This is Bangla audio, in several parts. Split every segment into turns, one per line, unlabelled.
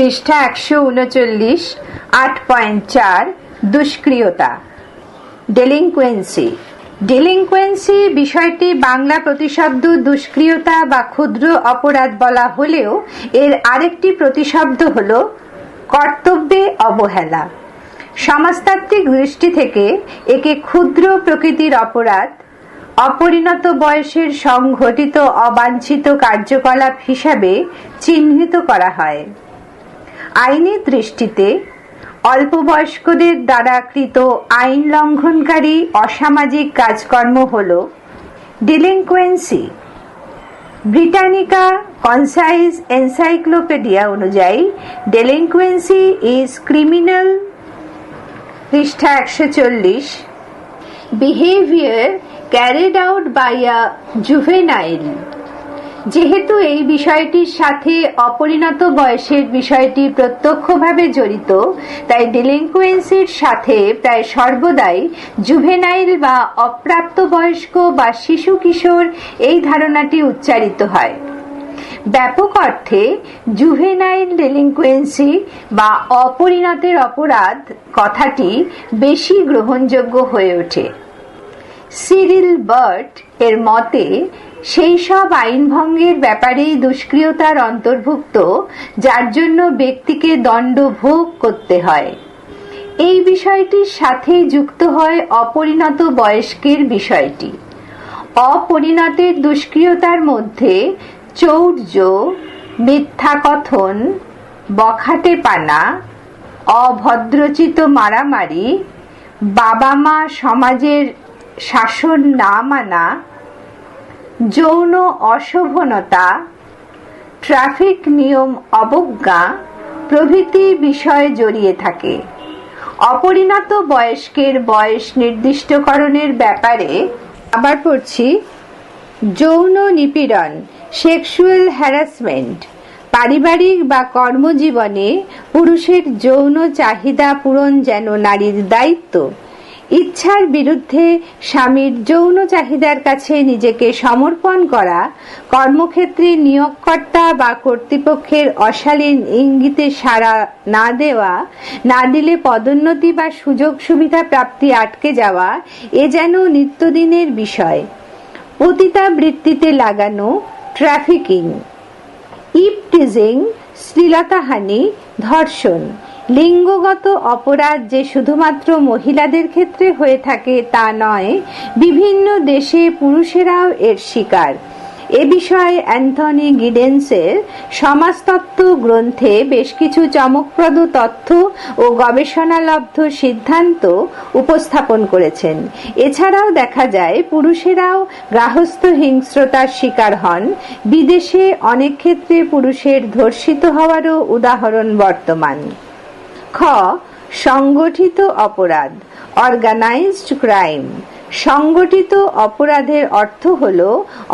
পৃষ্ঠা একশো উনচল্লিশ, আট পয়েন্ট চার, দুষ্ক্রিয়তা। ডেলিংকুয়েন্সি ডেলিংকুয়েন্সি বিষয়টি বাংলা প্রতিশব্দ দুষ্ক্রিয়তা বা ক্ষুদ্র অপরাধ বলা হলেও এর আরেকটি প্রতিশব্দ হল কর্তব্যে অবহেলা। সমাজতাত্ত্বিক দৃষ্টি থেকে একে ক্ষুদ্র প্রকৃতির অপরাধ, অপরিণত বয়সের সংঘটিত অবাঞ্ছিত কার্যকলাপ হিসাবে চিহ্নিত করা হয়। আইনি দৃষ্টিতে অল্প বয়স্কদের দ্বারা কৃত আইন লঙ্ঘনকারী অসামাজিক কাজকর্ম হল ডিলিংকুয়েন্সি। ব্রিটানিকা কনসাইজ এনসাইক্লোপিডিয়া অনুযায়ী ডেলিংকুয়েন্সি ইজ ক্রিমিনাল, পৃষ্ঠা একশো চল্লিশ। Behaviour carried out by a juvenile. যেহেতু এই বিষয়টির সাথে অপরিণত বয়সের বিষয়টি প্রত্যক্ষভাবে জড়িত, তাই ডিলিংকুয়েন্সির সাথে প্রায় সর্বদাই জুভেনাইল বা অপ্রাপ্তবয়স্ক বা শিশু কিশোর এই ধারণাটি উচ্চারিত হয়। ব্যাপক অর্থে জুভেনাইল ডেলিংকুয়েন্সি বা অপরিণতের অপরাধ কথাটি বেশি গ্রহণযোগ্য হয়ে ওঠে। সিরিল বার্ট এর মতে সেই সব আইন ভঙ্গের ব্যাপারেই দুষ্ক্রিয়তার অন্তর্ভুক্ত, যার জন্য ব্যক্তিকে দণ্ড ভোগ করতে হয়। এই বিষয়টির সাথে যুক্ত হয় অপরিণত বয়স্কের বিষয়টি। অপরিণতের দুষ্ক্রিয়তার মধ্যে চৌর্য মিথ্যা কথন বখাটে পানা অভদ্রচিত মারামারি বাবা মা সমাজের শাসন না মানা যৌন অশোভনতা, ট্রাফিক নিয়ম অবজ্ঞা প্রভৃতি বিষয় জড়িয়ে থাকে। অপরিণত বয়স্কের বয়স নির্দিষ্টকরণের ব্যাপারে আবার পড়ছি, যৌন নিপীড়ন, সেক্সুয়াল হ্যারাসমেন্ট, পারিবারিক বা কর্মজীবনে পুরুষের যৌন চাহিদা পূরণ যেন নারীর দায়িত্ব ইচ্ছার বিরুদ্ধে স্বামীর যৌন চাহিদার কাছে নিজেকে সমর্পণ করা, কর্মক্ষেত্রে নিয়োগকর্তা বা কর্তৃপক্ষের অশালীন ইঙ্গিতে সাড়া না দেওয়া, না দিলে পদোন্নতি বা সুযোগ সুবিধা প্রাপ্তি আটকে যাওয়া, এ যেন নিত্যদিনের বিষয়। পতিতাবৃত্তিতে লাগানো ট্রাফিকিং। ইপটিজিং, শ্লীলতাহানি, ধর্ষণ। লিঙ্গগত অপরাধ যে শুধুমাত্র মহিলাদের ক্ষেত্রে হয়ে থাকে তা নয়, বিভিন্ন দেশে পুরুষেরাও এর শিকার। এ বিষয়ে অ্যান্থনি গিডেন্সের সমাজতত্ত্ব গ্রন্থে বেশ কিছু চমকপ্রদ তথ্য ও গবেষণালব্ধ সিদ্ধান্ত উপস্থাপন করেছেন। এছাড়াও দেখা যায়, পুরুষেরাও গার্হস্থ হিংস্রতার শিকার হন। বিদেশে অনেক ক্ষেত্রে পুরুষের ধর্ষিত হওয়ারও উদাহরণ বর্তমান। খ, সংগঠিত অপরাধ অর্গানাইজড ক্রাইম সংগঠিত অপরাধের অর্থ হল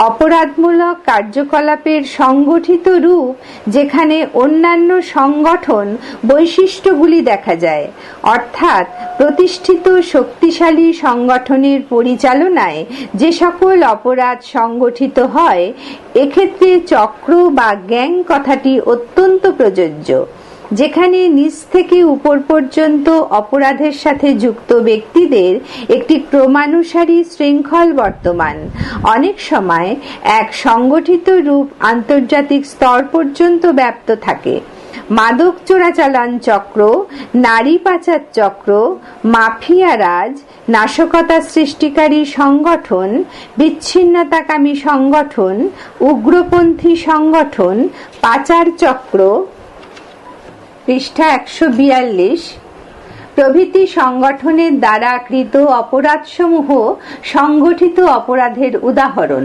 অপরাধমূলক কার্যকলাপের সংগঠিত রূপ যেখানে অন্যান্য সংগঠন বৈশিষ্ট্যগুলি দেখা যায়। অর্থাৎ প্রতিষ্ঠিত শক্তিশালী সংগঠনের পরিচালনায় যে সকল অপরাধ সংগঠিত হয়, এক্ষেত্রে চক্র বা গ্যাং কথাটি অত্যন্ত প্রযোজ্য। যেখানে নিচ থেকে উপর পর্যন্ত অপরাধের সাথে যুক্ত ব্যক্তিদের একটি ক্রমানুসারী শৃঙ্খল বর্তমান। অনেক সময় এক সংগঠিত রূপ আন্তর্জাতিক স্তর পর্যন্ত ব্যাপ্ত থাকে। মাদক চোরাচালান চক্র, নারী পাচার চক্র, মাফিয়া রাজ, নাশকতা সৃষ্টিকারী সংগঠন, বিচ্ছিন্নতাকামী সংগঠন, উগ্রপন্থী সংগঠন, পাচার চক্র পৃষ্ঠা একশো বিয়াল্লিশ প্রভৃতি সংগঠনের দ্বারা কৃত অপরাধসমূহ সংগঠিত অপরাধের উদাহরণ।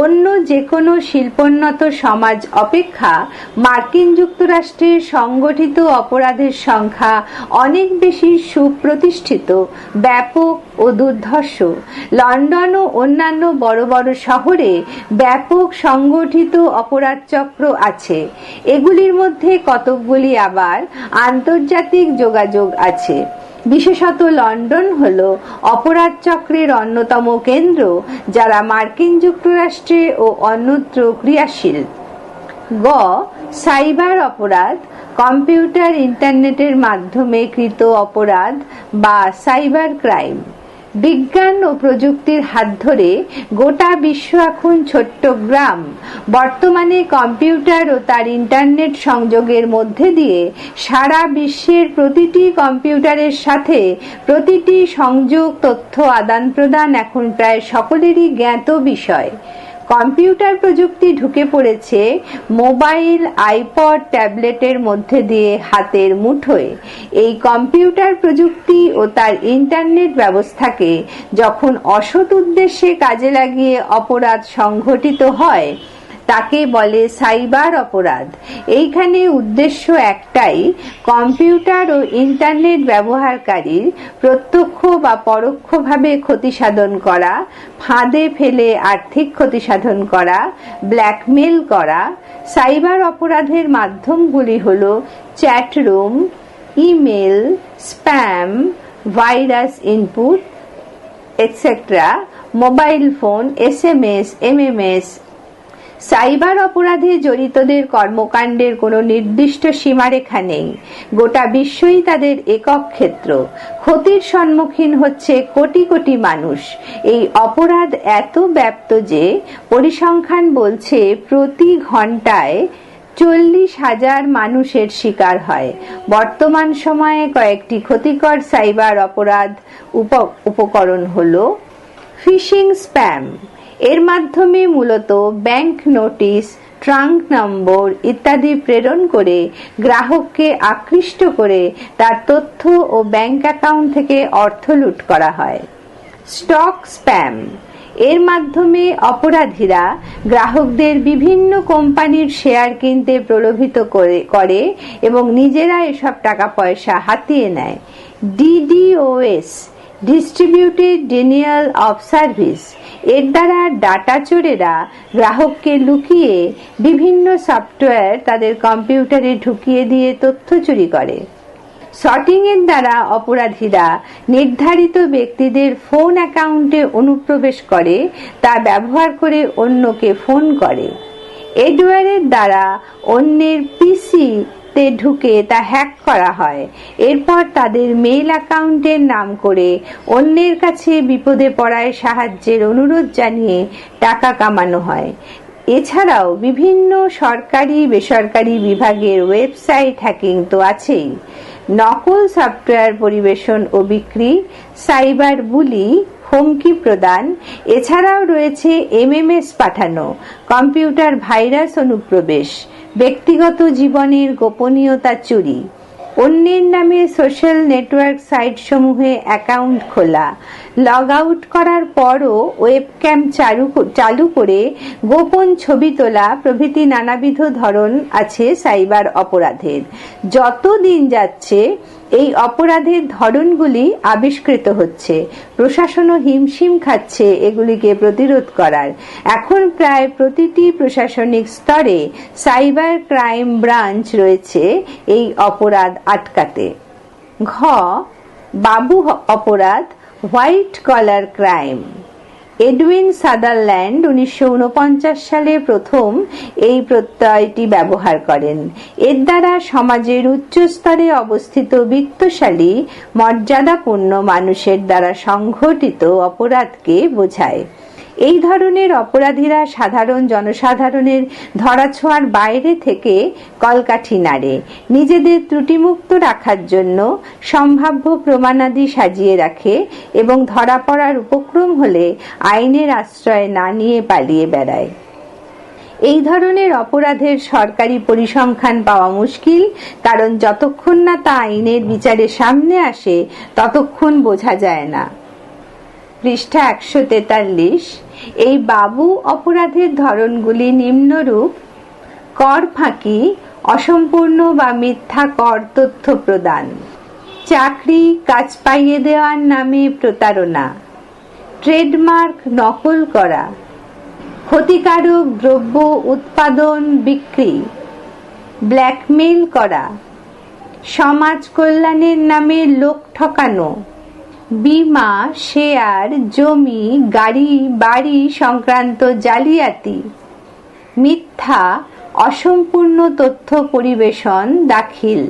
অন্য যে কোনো শিল্পোন্নত সমাজ অপেক্ষা মার্কিন যুক্তরাষ্ট্রের সংগঠিত অপরাধের সংখ্যা অনেক বেশি সুপ্রতিষ্ঠিত, ব্যাপক ও দুর্ধর্ষ। লন্ডন ও অন্যান্য বড় বড় শহরে ব্যাপক সংগঠিত অপরাধ চক্র আছে। এগুলির মধ্যে কতকগুলি আবার আন্তর্জাতিক যোগাযোগ আছে। বিশেষত লন্ডন হল অপরাধ চক্রের অন্যতম কেন্দ্র, যারা মার্কিন যুক্তরাষ্ট্রে ও অন্যত্র ক্রিয়াশীল। গ, সাইবার অপরাধ, কম্পিউটার ইন্টারনেটের মাধ্যমে কৃত অপরাধ বা সাইবার ক্রাইম। বিজ্ঞান ও প্রযুক্তির হাত ধরে গোটা বিশ্ব এখন ছোট্ট গ্রাম। বর্তমানে কম্পিউটার ও তার ইন্টারনেট সংযোগের মধ্যে দিয়ে সারা বিশ্বের প্রতিটি কম্পিউটারের সাথে প্রতিটি সংযোগ, তথ্য আদান প্রদান এখন প্রায় সকলেরই জ্ঞাত বিষয়। কম্পিউটার প্রযুক্তি ঢুকে পড়েছে মোবাইল আইপড ট্যাবলেটের মধ্যে দিয়ে হাতের মুঠোয়। এই কম্পিউটার প্রযুক্তি ও তার ইন্টারনেট ব্যবস্থাকে যখন অসৎ উদ্দেশ্যে কাজে লাগিয়ে অপরাধ সংঘটিত হয় তাকে বলে সাইবার অপরাধ। এইখানে উদ্দেশ্য একটাই, কম্পিউটার ও ইন্টারনেট ব্যবহারকারীর প্রত্যক্ষ বা পরোক্ষভাবে ক্ষতি সাধন করা, ফাঁদে ফেলে আর্থিক ক্ষতি সাধন করা, ব্ল্যাকমেল করা। সাইবার অপরাধের মাধ্যমগুলি হল chatroom email, spam, virus input, etcetera, mobile phone S M S M M S cyber অপরাধে জড়িতদের কর্মকাণ্ডের কোনো নির্দিষ্ট সীমারেখা নেই। গোটা বিশ্বই তাদের একক ক্ষেত্র। ক্ষতির সম্মুখীন হচ্ছে কোটি কোটি মানুষ। এই অপরাধ এত ব্যাপ্ত যে পরিসংখ্যান বলছে প্রতি ঘন্টায় চল্লিশ হাজার মানুষের শিকার হয়। বর্তমান সময়ে কয়েকটি ক্ষতিকর সাইবার অপরাধ উপকরণ হল ফিশিং স্প্যাম। এর মাধ্যমে মূলত ব্যাংক নোটিশ, ট্রাঙ্ক নম্বর ইত্যাদি প্রেরণ করে গ্রাহককে আকৃষ্ট করে তার তথ্য ও ব্যাংক অ্যাকাউন্ট থেকে অর্থ লুট করা হয়। Stock spam. এর মাধ্যমে অপরাধীরা গ্রাহকদের বিভিন্ন কোম্পানির শেয়ার কিনতে প্রলোভিত করে এবং নিজেরা এসব টাকা পয়সা হাতিয়ে নেয়। DDOS distributed denial of service এর দ্বারা ডাটা চোরেরা গ্রাহককে লুকিয়ে বিভিন্ন সফটওয়্যার তাদের কম্পিউটারে ঢুকিয়ে দিয়ে তথ্য চুরি করে। শটিং এর দ্বারা অপরাধীরা নির্ধারিত ব্যক্তিদের ফোন অ্যাকাউন্টে অনুপ্রবেশ করে, তা ব্যবহার করে অন্যকে ফোন করে। এডওয়ারের দ্বারা অন্যের পিসি তে ঢুকে তা হ্যাক করা হয়। এরপর তাদের মেইল অ্যাকাউন্টের নাম করে অন্যের কাছে বিপদে পড়ায় সাহায্যের অনুরোধ জানিয়ে টাকা কামানো হয়। এছাড়াও বিভিন্ন সরকারি, বেসরকারি বিভাগের ওয়েবসাইট হ্যাকিং তো আছেই। নকল সফটওয়্যার পরিবেশন ও বিক্রি সাইবার বুলি হুমকি প্রদান, এছাড়াও রয়েছে এমএমএস পাঠানো কম্পিউটার ভাইরাস অনুপ্রবেশ। ব্যক্তিগত জীবনের গোপনীয়তা চুরি। অন্যের নামে সোশ্যাল নেটওয়ার্ক সাইট সমূহে অ্যাকাউন্ট খোলা। লগ আউট করার পরও ওয়েবক্যাম চালু চালু করে গোপন ছবি তোলা প্রভৃতি নানাবিধ ধরন আছে সাইবার অপরাধের। যত দিন যাচ্ছে এই অপরাধের ধরনগুলি আবিষ্কৃত হচ্ছে। প্রশাসনও হিমশিম খাচ্ছে এগুলিকে প্রতিরোধ করার। এখন প্রায় প্রতিটি প্রশাসনিক স্তরে সাইবার ক্রাইম ব্রাঞ্চ রয়েছে এই অপরাধ আটকাতে। ঘ, বাবু অপরাধ, white collar crime. Edwin Sutherland উনিশশো ঊনপঞ্চাশ সালে প্রথম এই প্রত্যয়টি ব্যবহার করেন। এর দ্বারা সমাজের উচ্চ স্তরে অবস্থিত বিত্তশালী, মর্যাদাপূর্ণ মানুষের দ্বারা সংঘটিত অপরাধকে বোঝায়। এই ধরনের অপরাধীরা সাধারণ জনসাধারণের ধরাছোঁয়ার বাইরে থেকে কলকাঠি নাড়ে। নিজেদের ত্রুটিমুক্ত রাখার জন্য সম্ভাব্য প্রমাণাদি সাজিয়ে রাখে এবং ধরা পড়ার উপক্রম হলে আইনের আশ্রয় না নিয়ে পালিয়ে বেড়ায়। এই ধরনের অপরাধের সরকারি পরিসংখ্যান পাওয়া মুশকিল, কারণ যতক্ষণ না তা আইনের বিচারের সামনে আসে, ততক্ষণ বোঝা যায় না। পৃষ্ঠা একশো তেতাল্লিশ, এই বাবু অপরাধের ধরনগুলি নিম্নরূপ। কর ফাঁকি, অসম্পূর্ণ বা মিথ্যা কর তথ্য প্রদান। চাকরি, কাজ পাইয়ে দেওয়ার নামে প্রতারণা। ট্রেডমার্ক নকল করা। ক্ষতিকারক দ্রব্য উৎপাদন, বিক্রি। ব্ল্যাকমেইল করা। সমাজ কল্যাণের নামে লোক ঠকানো। বিমা, শেয়ার, জমি, গাড়ি, বাড়ি সংক্রান্ত জালিয়াতি, মিথ্যা, অসম্পূর্ণ তথ্য পরিবেশন দাখিল।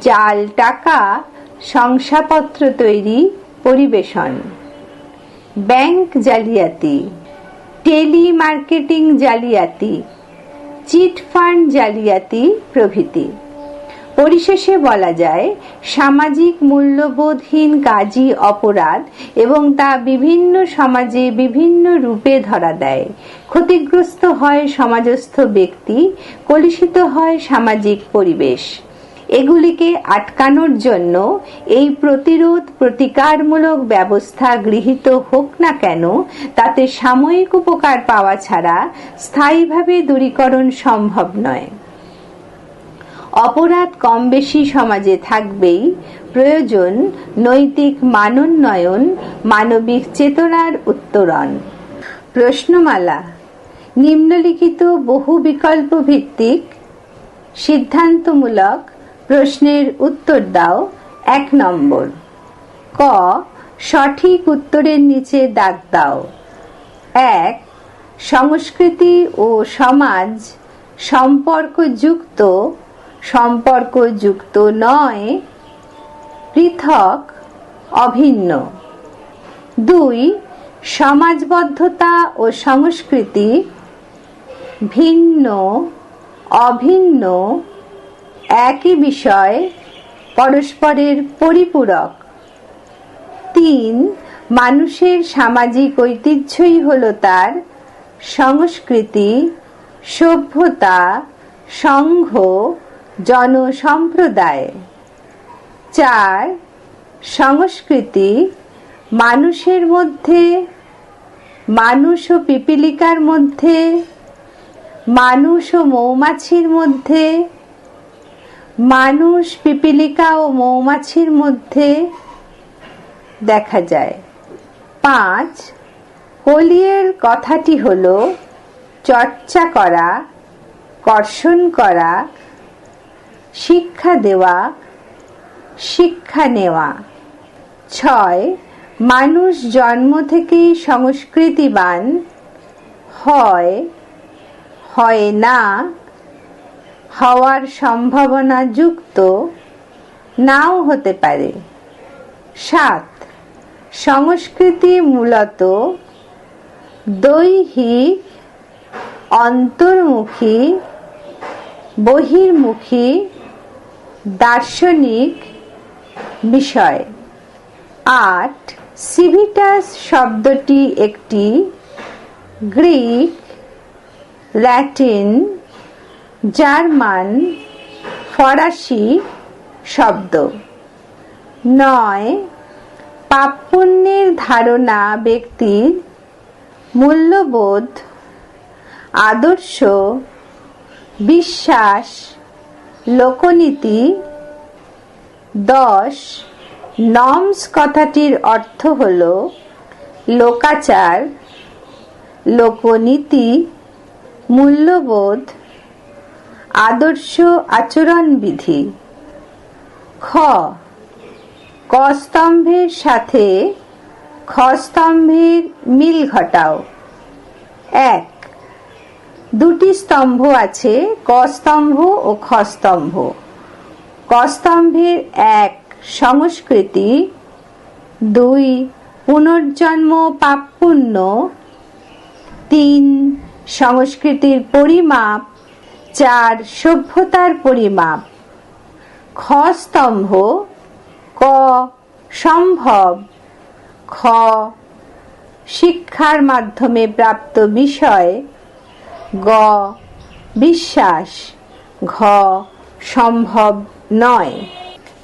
জাল, টাকা, শংসাপত্র তৈরি, পরিবেশন। ব্যাংক জালিয়াতি টেলি মার্কেটিং জালিয়াতি, চিট ফান্ড জালিয়াতি প্রভৃতি। পরিশেষে বলা যায়, সামাজিক মূল্যবোধহীন কাজই অপরাধ এবং তা বিভিন্ন সমাজে বিভিন্ন রূপে ধরা দেয়। ক্ষতিগ্রস্ত হয় সমাজস্থ ব্যক্তি, কলুষিত হয় সামাজিক পরিবেশ। এগুলিকে আটকানোর জন্য এই প্রতিরোধ প্রতিকারমূলক ব্যবস্থা গৃহীত হোক না কেন, তাতে সাময়িক উপকার পাওয়া ছাড়া স্থায়ীভাবে দূরীকরণ সম্ভব নয়। অপরাধ কম বেশি সমাজে থাকবেই প্রয়োজন নৈতিক মানোন্নয়ন, মানবিক চেতনার উত্তরণ। প্রশ্নমালা, নিম্নলিখিত বহু বিকল্প ভিত্তিক, সিদ্ধান্তমূলক প্রশ্নের উত্তর দাও এক নম্বর। ক, সঠিক উত্তরের নিচে দাগ দাও। এক, সংস্কৃতি ও সমাজ সম্পর্কযুক্ত সম্পর্কযুক্ত নয়, পৃথক, অভিন্ন। দুই, সমাজবদ্ধতা ও সংস্কৃতি ভিন্ন, অভিন্ন, একই বিষয়, পরস্পরের পরিপূরক। তিন, মানুষের সামাজিক ঐতিহ্যই হল তার সংস্কৃতি, সভ্যতা, সংঘ জনসম্প্রদায়। চার, সংস্কৃতি, মানুষের মধ্যে, মানুষ ও পিপিলিকার মধ্যে, মানুষ ও মৌমাছির মধ্যে, মানুষ, পিপিলিকা ও মৌমাছির মধ্যে দেখা যায়। পাঁচ কলিয়ের কথাটি হল চর্চা করা, কর্ষণ করা শিক্ষা দেওয়া, শিক্ষা নেওয়া। ছয়, মানুষ জন্ম থেকেই সংস্কৃতিবান। হয় হয় না, হওয়ার সম্ভাবনা যুক্ত, নাও হতে পারে। সাত, সংস্কৃতি মূলত দৈহিক, অন্তর্মুখী, বহির্মুখী দার্শনিক বিষয়। আট, সিভিটাস শব্দটি একটি গ্রিক, ল্যাটিন, জার্মান, ফরাসি শব্দ। নয়, পাপপুণ্যের ধারণা ব্যক্তির মূল্যবোধ, আদর্শ, বিশ্বাস লোকনীতি দশ নমস কথাটির অর্থ হল লোকাচার, লোকনীতি, মূল্যবোধ, আদর্শ আচরণবিধি। খ কস্তম্ভের সাথে খস্তম্ভের মিল ঘটাও। এক দুটি স্তম্ভ আছে, কস্তম্ভ ও খস্তম্ভ। কস্তম্ভের এক সংস্কৃতি, দুই পুনর্জন্ম পাপপুণ্য, তিন সংস্কৃতির পরিমাপ, চার সভ্যতার পরিমাপ। খ স্তম্ভ ক সম্ভব, খ শিক্ষার মাধ্যমে প্রাপ্ত বিষয় গ। বিশ্বাস। ঘ। সম্ভব নয়।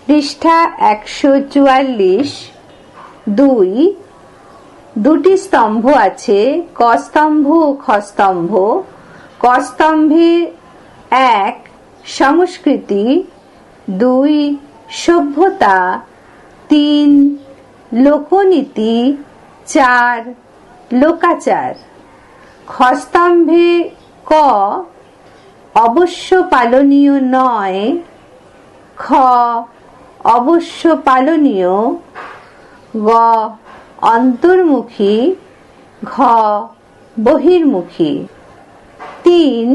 পৃষ্ঠা একশো চুয়াল্লিশ। দুই। দুটি স্তম্ভ আছে। কস্তম্ভ ও খস্তম্ভ। কস্তম্ভে এক, সংস্কৃতি। দুই, সভ্যতা। তিন, লোকনীতি। চার, লোকাচার। খস্তম্ভে ক অবশ্য পালনীয় নয়, খ অবশ্য পালনীয় গ অন্তর্মুখী, ঘ বহির্মুখী। তিন,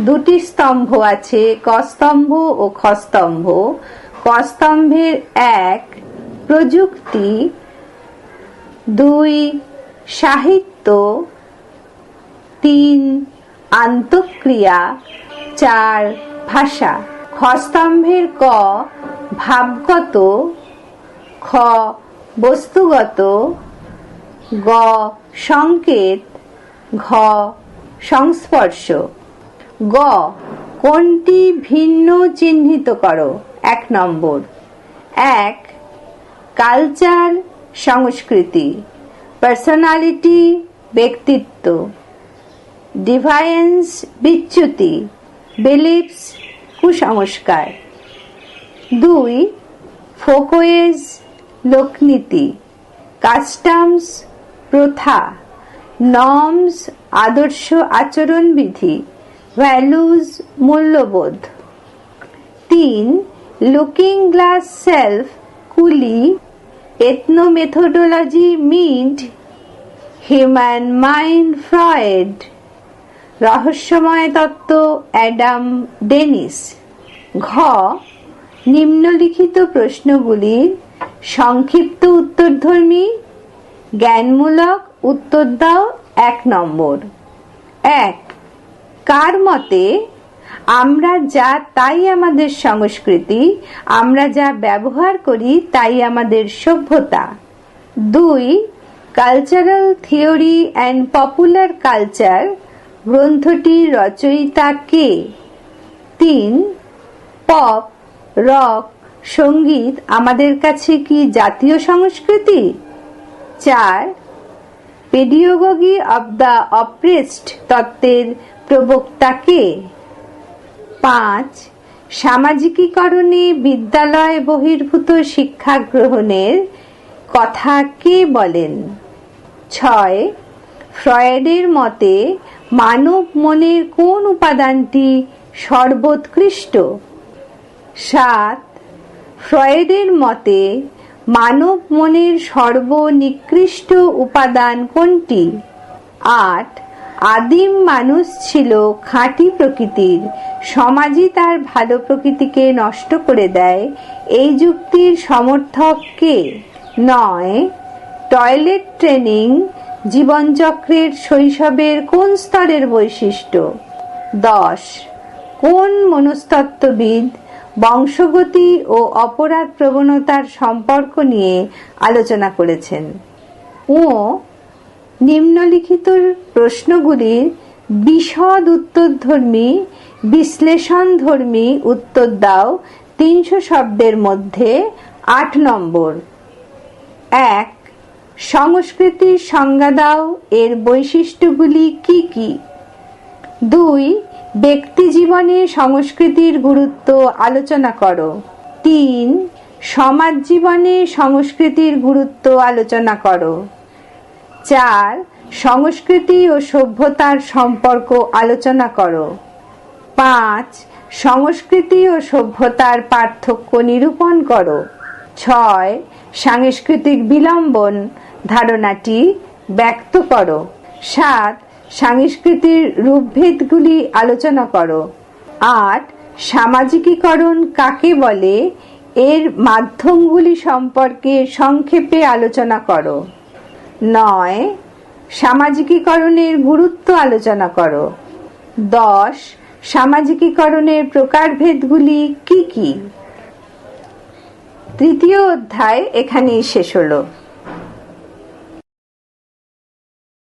দুটি স্তম্ভ আছে, কস্তম্ভ ও খস্তম্ভ। কস্তম্ভের এক, প্রযুক্তি। দুই, সাহিত্য। তিন আন্তঃক্রিয়া, চার ভাষা। খস্তম্ভের ক ভাবগত, খ বস্তুগত, গ সংকেত, ঘ সংস্পর্শ। গ কোনটি ভিন্ন চিহ্নিত করো? এক নম্বর। এক কালচার সংস্কৃতি পার্সোনালিটি ব্যক্তিত্ব। ডিভাইন্স বিচ্যুতি, বিলিপস, কুসংস্কার। দুই, ফোকোয়েজ লোকনীতি, কাস্টমস প্রথা, নর্মস আদর্শ আচরণবিধি ভ্যালুজ মূল্যবোধ। তিন, looking glass self Cooley, ethnomethodology meant human mind Freud. রহস্যময় তত্ত্ব অ্যাডাম ডেনিস। ঘ, নিম্নলিখিত প্রশ্নগুলির সংক্ষিপ্ত উত্তরধর্মী, জ্ঞানমূলক উত্তর দাও এক নম্বর। এক, কার মতে আমরা যা তাই আমাদের সংস্কৃতি, আমরা যা ব্যবহার করি তাই আমাদের সভ্যতা। দুই cultural theory and popular culture গ্রন্থটির রচয়িতা কে? তিন, পপ, রক, সংগীত আমাদের কাছে কি জাতীয় সংস্কৃতি? চার পেডিওগি অব দ্য অপ্রেসড তত্ত্বের প্রবক্তা কে? পাঁচ, সামাজিকীকরণে বিদ্যালয় বহির্ভূত শিক্ষা গ্রহণের কথা কে বলেন? ছয়, ফ্রয়েডের মতে মানব মনের কোন উপাদানটি সর্বোৎকৃষ্ট? সাত, ফ্রয়েডের মতে, মানব মনের সর্বনিকৃষ্ট উপাদান কোনটি? আট, আদিম মানুষ ছিল খাঁটি প্রকৃতির, সমাজই তার ভালো প্রকৃতিকে নষ্ট করে দেয়, এই যুক্তির সমর্থক কে? নয়, টয়লেট ট্রেনিং জীবনচক্রের শৈশবের কোন স্তরের বৈশিষ্ট্য? দশ। কোন মনস্তত্ত্ববিদ বংশগতি ও অপরাধ প্রবণতার সম্পর্ক নিয়ে আলোচনা করেছেন? ও নিম্নলিখিত প্রশ্নগুলির বিশদ উত্তরধর্মী, বিশ্লেষণধর্মী উত্তর দাও তিনশো শব্দের মধ্যে আট নম্বর। এক। সংস্কৃতির সংজ্ঞা দাও, এর বৈশিষ্ট্যগুলি কি কি? দুই, ব্যক্তি জীবনে সংস্কৃতির গুরুত্ব আলোচনা করো। তিন, সমাজ জীবনে সংস্কৃতির গুরুত্ব আলোচনা করো। চার, সংস্কৃতি ও সভ্যতার সম্পর্ক আলোচনা করো। পাঁচ, সংস্কৃতি ও সভ্যতার পার্থক্য নিরূপণ করো। ছয়, সাংস্কৃতিক বিলম্বন ধারণাটি ব্যক্ত করো। সাত, সংস্কৃতির রূপভেদগুলি আলোচনা করো। আট, সামাজিকীকরণ কাকে বলে? এর মাধ্যমগুলি সম্পর্কে সংক্ষেপে আলোচনা করো। নয়, সামাজিকীকরণের গুরুত্ব আলোচনা করো। দশ, সামাজিকীকরণের প্রকারভেদগুলি কি কি? তৃতীয় অধ্যায় এখানেই শেষ হলো।